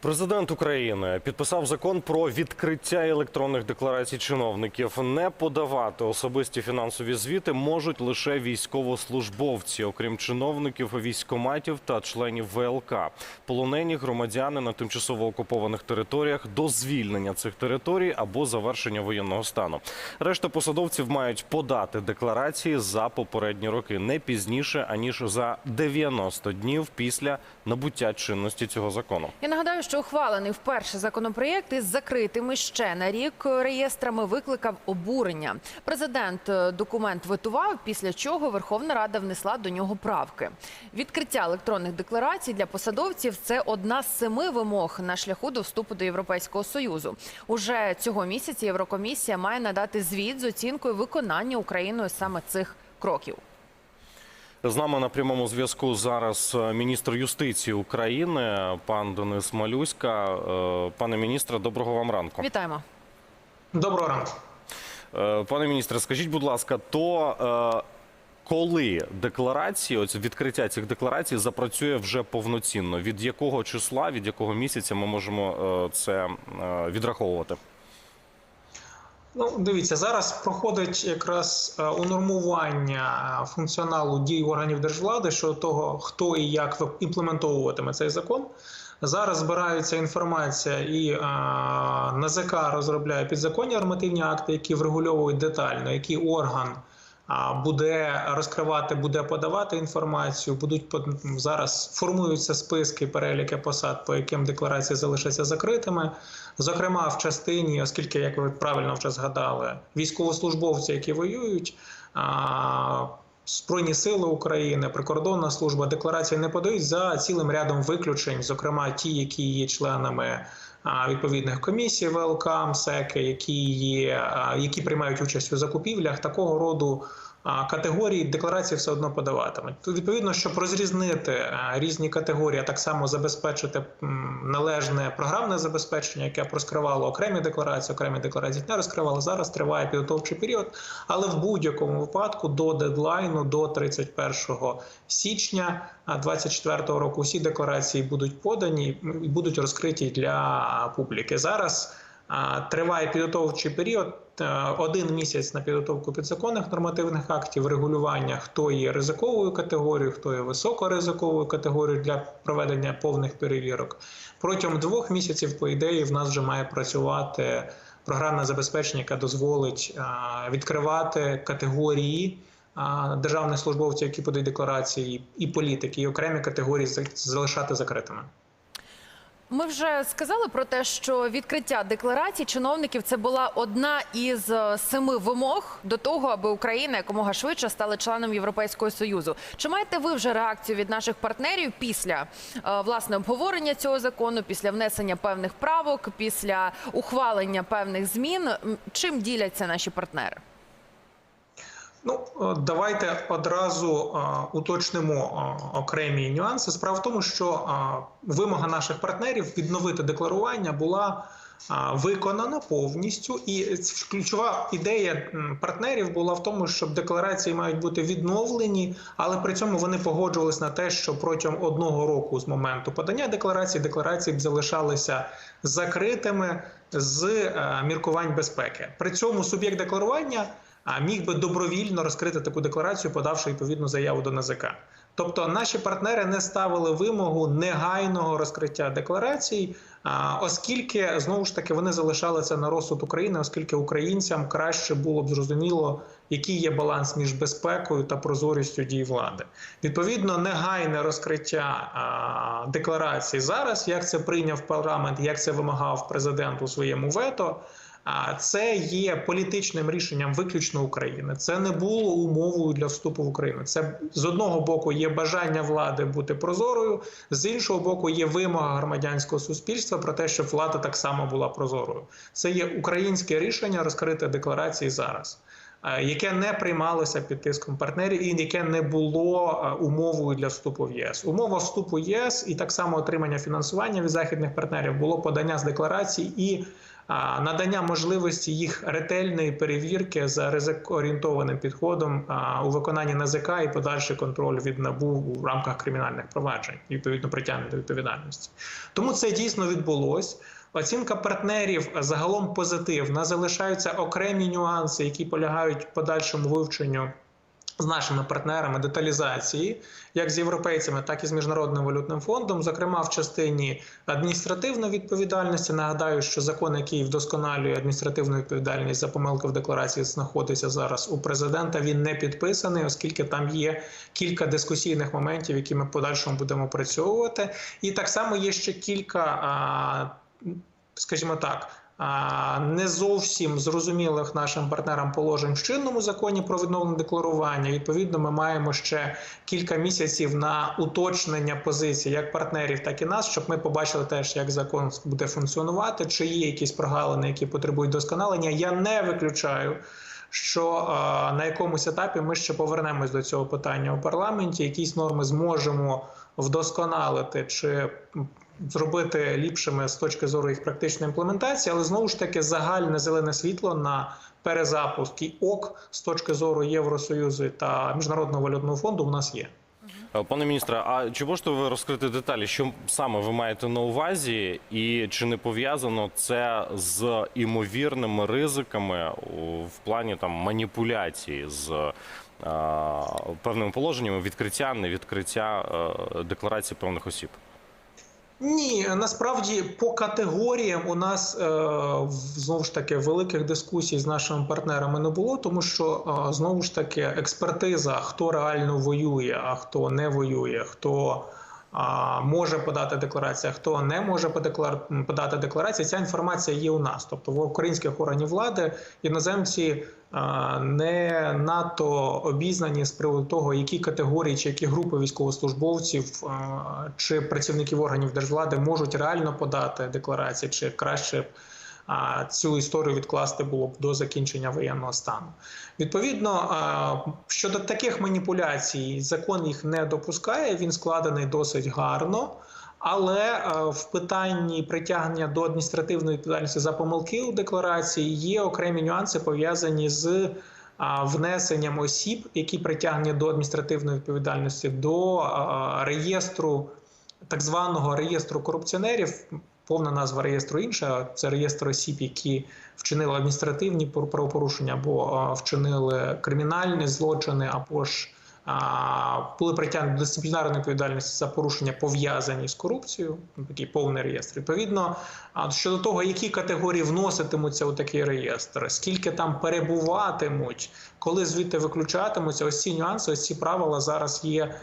Президент України підписав закон про відкриття електронних декларацій чиновників. Не подавати особисті фінансові звіти можуть лише військовослужбовці, окрім чиновників, військоматів та членів ВЛК. Полонені громадяни на тимчасово окупованих територіях до звільнення цих територій або завершення воєнного стану. Решта посадовців мають подати декларації за попередні роки не пізніше аніж за 90 днів після набуття чинності цього закону. Я нагадаю, що ухвалений вперше законопроєкт із закритими ще на рік реєстрами викликав обурення. Президент е, документ витував, після чого Верховна Рада внесла до нього правки. Відкриття електронних декларацій для посадовців це одна з семи вимог на шляху до вступу до Європейського союзу. Уже цього місяця Єврокомісія має надати звіт з оцінкою виконання Україною саме цих кроків. З нами на прямому зв'язку зараз е, міністр юстиції України, пан Денис Малюська. Е, Пане міністре, доброго вам ранку. Вітаємо. Доброго ранку. Е, Пане міністре, скажіть, будь ласка, то коли декларації, ось відкриття цих декларацій запрацює вже повноцінно? Від якого числа, від якого місяця ми можемо це відраховувати? Ну, дивіться, зараз проходить якраз е, унормування е, функціоналу дій органів держвлади щодо того, хто і як імплементовуватиме цей закон. Зараз збирається інформація, і а, НАЗК розробляє підзаконні нормативні акти, які врегульовують детально, який орган буде розкривати, буде подавати інформацію. Будуть зараз формуються списки, переліки посад, по яким декларації залишаться закритими. Зокрема, в частині, оскільки, як ви правильно вже згадали, військовослужбовці, які воюють. Збройні сили України, прикордонна служба декларації не подають за цілим рядом виключень, зокрема ті, які є членами відповідних комісій ВЛК, МСЕКи, які є, які приймають участь у закупівлях такого роду. Категорії декларації все одно подаватимуть. Тут відповідно, щоб розрізнити різні категорії, а так само забезпечити належне програмне забезпечення, яке б розкривало окремі декларації, окремі декларації не розкривало. Зараз триває підготовчий період, але в будь-якому випадку до дедлайну, до 31 січня 2024 року, всі декларації будуть подані і будуть розкриті для публіки. Зараз триває підготовчий період. е, Один місяць на підготовку підзаконних нормативних актів, регулювання, хто є ризиковою категорією, хто є високоризиковою категорією для проведення повних перевірок. Протягом двох місяців, по ідеї, в нас вже має працювати програмне забезпечення, яке дозволить відкривати категорії державних службовців, які подають декларації, і політики, і окремі категорії за- залишати закритими. Ми вже сказали про те, що відкриття декларацій чиновників це була одна із е, семи вимог до того, аби Україна якомога швидше стала членом Європейського союзу. Чи маєте ви вже реакцію від наших партнерів після е, власне обговорення цього закону, після внесення певних правок, після ухвалення певних змін? Чим діляться наші партнери? Ну, е, давайте одразу е, уточнимо е, окремі нюанси. Справа в тому, що вимога наших партнерів відновити декларування була виконана повністю, і ключова ідея партнерів була в тому, щоб декларації мають бути відновлені, але при цьому вони погоджувалися на те, що протягом одного року з моменту подання декларації декларації б залишалися закритими з міркувань безпеки. При цьому суб'єкт декларування міг би добровільно розкрити таку декларацію, подавши відповідну заяву до НАЗК. Тобто наші партнери не ставили вимогу негайного розкриття декларацій, оскільки знову ж таки вони залишали це на розсуд України, оскільки українцям краще було б зрозуміло, який є баланс між безпекою та прозорістю дій влади. Відповідно, негайне розкриття декларацій зараз, як це прийняв парламент, як це вимагав президент у своєму вето. Це є політичним рішенням виключно України. Це не було умовою для вступу в Україну. Це з одного боку є бажання влади бути прозорою, з іншого боку, є вимога громадянського суспільства про те, щоб влада так само була прозорою. Це є українське рішення розкрити декларації зараз. е, яке не приймалося під тиском партнерів і яке не було е, умовою для вступу в ЄС. Умова вступу в ЄС і так само отримання фінансування від західних партнерів було подання з декларацій і надання можливості їх ретельної перевірки за ризикоорієнтованим підходом у виконанні НАЗК і подальший контроль від НАБУ у рамках кримінальних проваджень, відповідно притягнення до відповідальності. Тому це дійсно відбулось. Оцінка партнерів загалом позитивна. Залишаються окремі нюанси, які полягають подальшому вивченню з нашими партнерами деталізації, як з європейцями, так і з міжнародним валютним фондом, зокрема в частині адміністративної відповідальності. Нагадаю, що закон, який вдосконалює адміністративну відповідальність за помилки в декларації, знаходиться зараз у президента. Він не підписаний, оскільки там є кілька дискусійних моментів, які ми подальшому будемо опрацьовувати. І так само є ще кілька, скажімо так. Не зовсім зрозумілих нашим партнерам положень в чинному законі про відновлення декларування. Відповідно, ми маємо ще кілька місяців на уточнення позицій як партнерів, так і нас, щоб ми побачили теж, як закон буде функціонувати, чи є якісь прогалини, які потребують досконалення. Я не виключаю. Що на якомусь етапі ми ще повернемось до цього питання у парламенті, якісь норми зможемо вдосконалити чи зробити ліпшими з точки зору їх практичної імплементації, але знову ж таки загальне зелене світло на перезапуск і ок з точки зору Євросоюзу та міжнародного валютного фонду у нас є. Е, Пане міністре, а чи можете ви розкрити деталі, що саме ви маєте на увазі, і чи не пов'язано це з імовірними ризиками в плані там маніпуляції з е, певними положеннями відкриття, невідкриття е, декларації певних осіб? Ні, насправді по категоріям у нас е, знову ж таки великих дискусій з нашими партнерами не було, тому що е, знову ж таки експертиза, хто реально воює, а хто не воює, хто може подати декларацію, а хто не може подати декларацію. Ця інформація є у нас. Тобто в українських органів влади іноземці не надто обізнані з приводу того, які категорії чи які групи військовослужбовців чи працівників органів держвлади можуть реально подати декларації, чи краще цю історію відкласти було б до закінчення воєнного стану. Відповідно, щодо таких маніпуляцій, закон їх не допускає. Він складений досить гарно. Але в питанні притягнення до адміністративної відповідальності за помилки у декларації є окремі нюанси пов'язані з внесенням осіб, які притягнені до адміністративної відповідальності, до реєстру так званого реєстру корупціонерів. Повна назва реєстру інша. Це реєстр осіб, які вчинили адміністративні правопорушення або вчинили кримінальні злочини, або ж були притягнені до дисциплінарної відповідальності за порушення пов'язані з корупцією. Такий повний реєстр. Відповідно, щодо того, які категорії вноситимуться у такий реєстр, скільки там перебуватимуть, коли звідти виключатимуться, ось ці нюанси, ось ці правила зараз є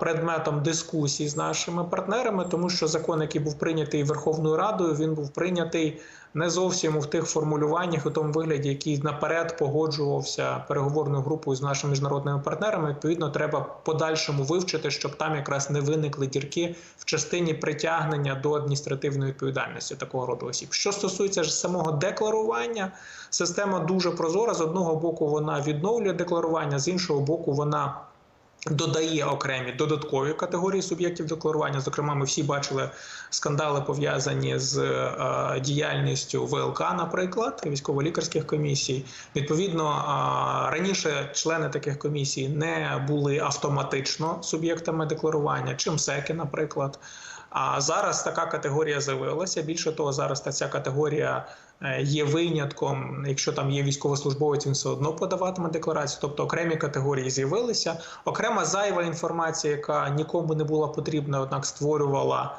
предметом дискусій з нашими партнерами, тому що закон, який був прийнятий Верховною Радою, він був прийнятий не зовсім в тих формулюваннях, у тому вигляді, який наперед погоджувався переговорною групою з нашими міжнародними партнерами. Відповідно, треба подальшому вивчити, щоб там якраз не виникли дірки в частині притягнення до адміністративної відповідальності такого роду осіб. Що стосується ж самого декларування, система дуже прозора. З одного боку, вона відновлює декларування, з іншого боку, вона Додає окремі додаткові категорії суб'єктів декларування. Зокрема, ми всі бачили скандали пов'язані з е, діяльністю ВЛК, наприклад, військово-лікарських комісій. Відповідно, е, раніше члени таких комісій не були автоматично суб'єктами декларування, чим секи, наприклад. А зараз така категорія з'явилася. Більше того, зараз ця категорія е, є винятком. Якщо там є військовослужбовець, він все одно подаватиме декларацію. Тобто окремі категорії з'явилися. Окрема зайва інформація, яка нікому не була потрібна, однак створювала.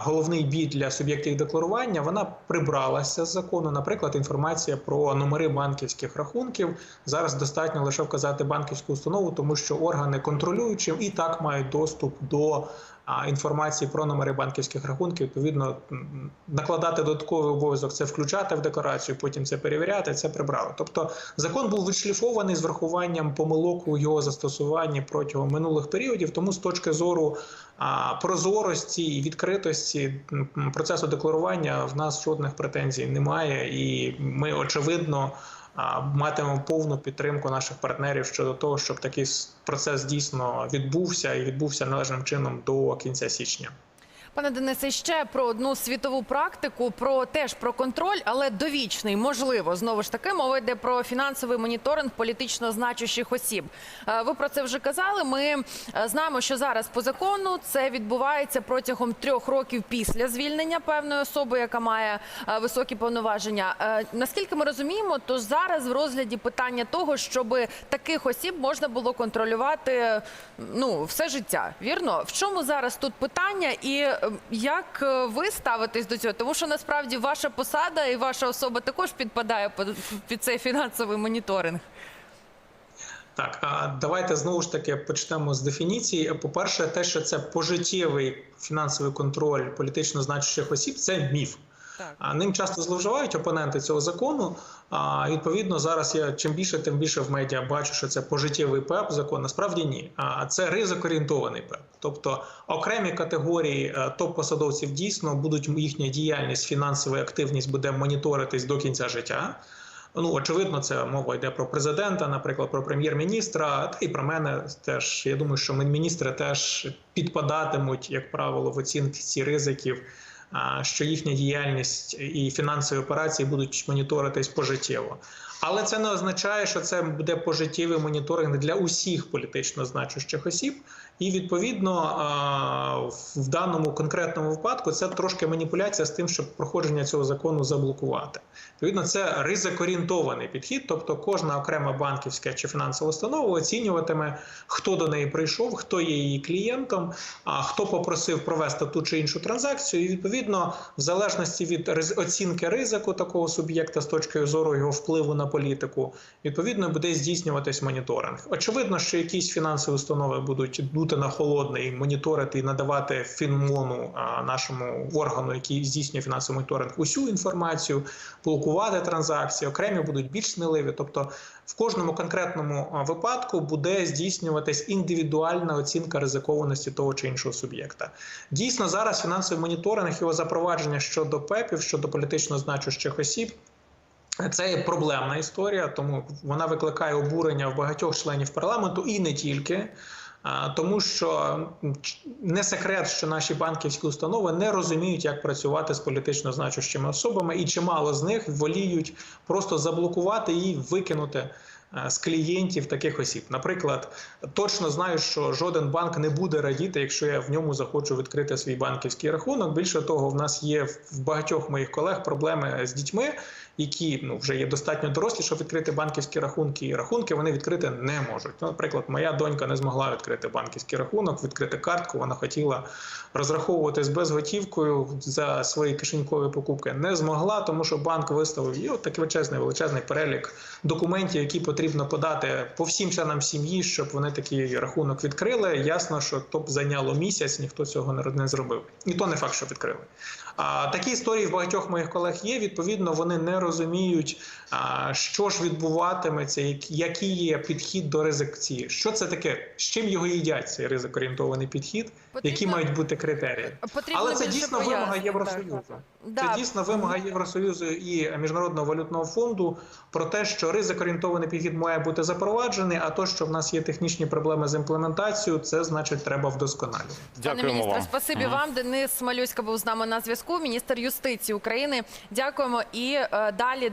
Головний бій для суб'єктів декларування вона прибралася з закону. Наприклад, інформація про номери банківських рахунків зараз достатньо лише вказати банківську установу, тому що органи контролюючі і так мають доступ до інформації про номери банківських рахунків. Відповідно, накладати додатковий обов'язок це включати в декларацію, потім це перевіряти. Це прибрали. Тобто закон був відшліфований з врахуванням помилок у його застосуванні протягом минулих періодів. Тому з точки зору прозорості і відкритості процесу декларування в нас жодних претензій немає, і ми очевидно. Матимемо повну підтримку наших партнерів щодо того, щоб такий процес дійсно відбувся і відбувся належним чином до кінця січня. Пане Денисе, ще про одну світову практику, про теж про контроль, але довічний, можливо, знову ж таки, мова йде про фінансовий моніторинг політично значущих осіб. Е, Ви про це вже казали. Ми е, знаємо, що зараз по закону це відбувається протягом трьох років після звільнення певної особи, яка має е, високі повноваження. Наскільки ми розуміємо, то зараз в розгляді питання того, щоб таких осіб можна було контролювати ну все життя. Вірно, в чому зараз тут питання, і як е, ви ставитесь до цього? Тому що насправді ваша посада і ваша особа також підпадає під- під цей фінансовий моніторинг. Так, а давайте знову ж таки почнемо з дефініції. По-перше, те, що це пожиттєвий фінансовий контроль політично значущих осіб, це міф. Так. Ним часто зловживають опоненти цього закону. А відповідно, зараз я чим більше, тим більше в медіа бачу, що це пожиттєвий ПЕП закон. Насправді ні. А це ризик-орієнтований ПЕП. Тобто окремі категорії е, топ-посадовців дійсно будуть їхня діяльність, фінансова активність буде моніторитись до кінця життя. Ну, очевидно, це мова йде про президента, наприклад, про прем'єр-міністра, та і про мене теж. Я думаю, що міністри теж підпадатимуть, як правило, в оцінці ризиків, а, що їхня діяльність і фінансові операції будуть моніторитись пожиттєво. Але це не означає, що це буде пожиттєвий моніторинг для усіх політично значущих осіб. І відповідно в даному конкретному випадку це трошки маніпуляція з тим, щоб проходження цього закону заблокувати. Відповідно, це ризикорієнтований підхід, тобто кожна окрема банківська чи фінансова установа оцінюватиме, хто до неї прийшов, хто є її клієнтом, а хто попросив провести ту чи іншу транзакцію. І відповідно, в залежності від оцінки ризику такого суб'єкта з точки зору його впливу на політику, відповідно буде здійснюватись моніторинг. Очевидно, що якісь фінансові установи будуть дути на холодне і моніторити і надавати фінмону нашому органу, який здійснює фінансовий моніторинг, усю інформацію, блокувати транзакції, окремі будуть більш сміливі. Тобто, в кожному конкретному випадку буде здійснюватись індивідуальна оцінка ризикованості того чи іншого суб'єкта. Дійсно, зараз фінансовий моніторинг його запровадження щодо ПЕПів, щодо політично значущих осіб. Це є проблемна історія, тому вона викликає обурення в багатьох членів парламенту і не тільки. Тому що не секрет, що наші банківські установи не розуміють, як працювати з політично значущими особами, і чимало з них воліють просто заблокувати і викинути е, з клієнтів таких осіб. Наприклад, точно знаю, що жоден банк не буде радіти, якщо я в ньому захочу відкрити свій банківський рахунок. Більше того, в нас є в багатьох моїх колег проблеми з дітьми, які ну вже є достатньо дорослі, щоб відкрити банківські рахунки. І рахунки вони відкрити не можуть. Ну, наприклад, моя донька не змогла відкрити банківський рахунок, відкрити картку. Вона хотіла розраховуватись безготівкою за свої кишенькові покупки. Не змогла, тому що банк виставив от такий величезний величезний перелік документів, які потрібно подати по всім членам сім'ї, щоб вони такий рахунок відкрили. Ясно, що то б зайняло місяць, ніхто цього не зробив. І то не факт, що відкрили. А такі історії в багатьох моїх колег є. Відповідно, вони не розуміють, а, що ж відбуватиметься, як- який є підхід до ризикції. Що це таке? З чим його їдять цей ризикорієнтований підхід? Які мають бути критерії? Потрібно Але це дійсно вимога Євросоюзу. так. Це Да. дійсно вимога Євросоюзу і Міжнародного валютного фонду про те, що ризик-орієнтований підхід має бути запроваджений. А то, що в нас є технічні проблеми з імплементацією, це значить треба вдосконалювати. Пане Дякуємо міністре, вам. спасибі вам. Денис Малюська був з нами на зв'язку. Міністр юстиції України. Дякуємо і далі далі.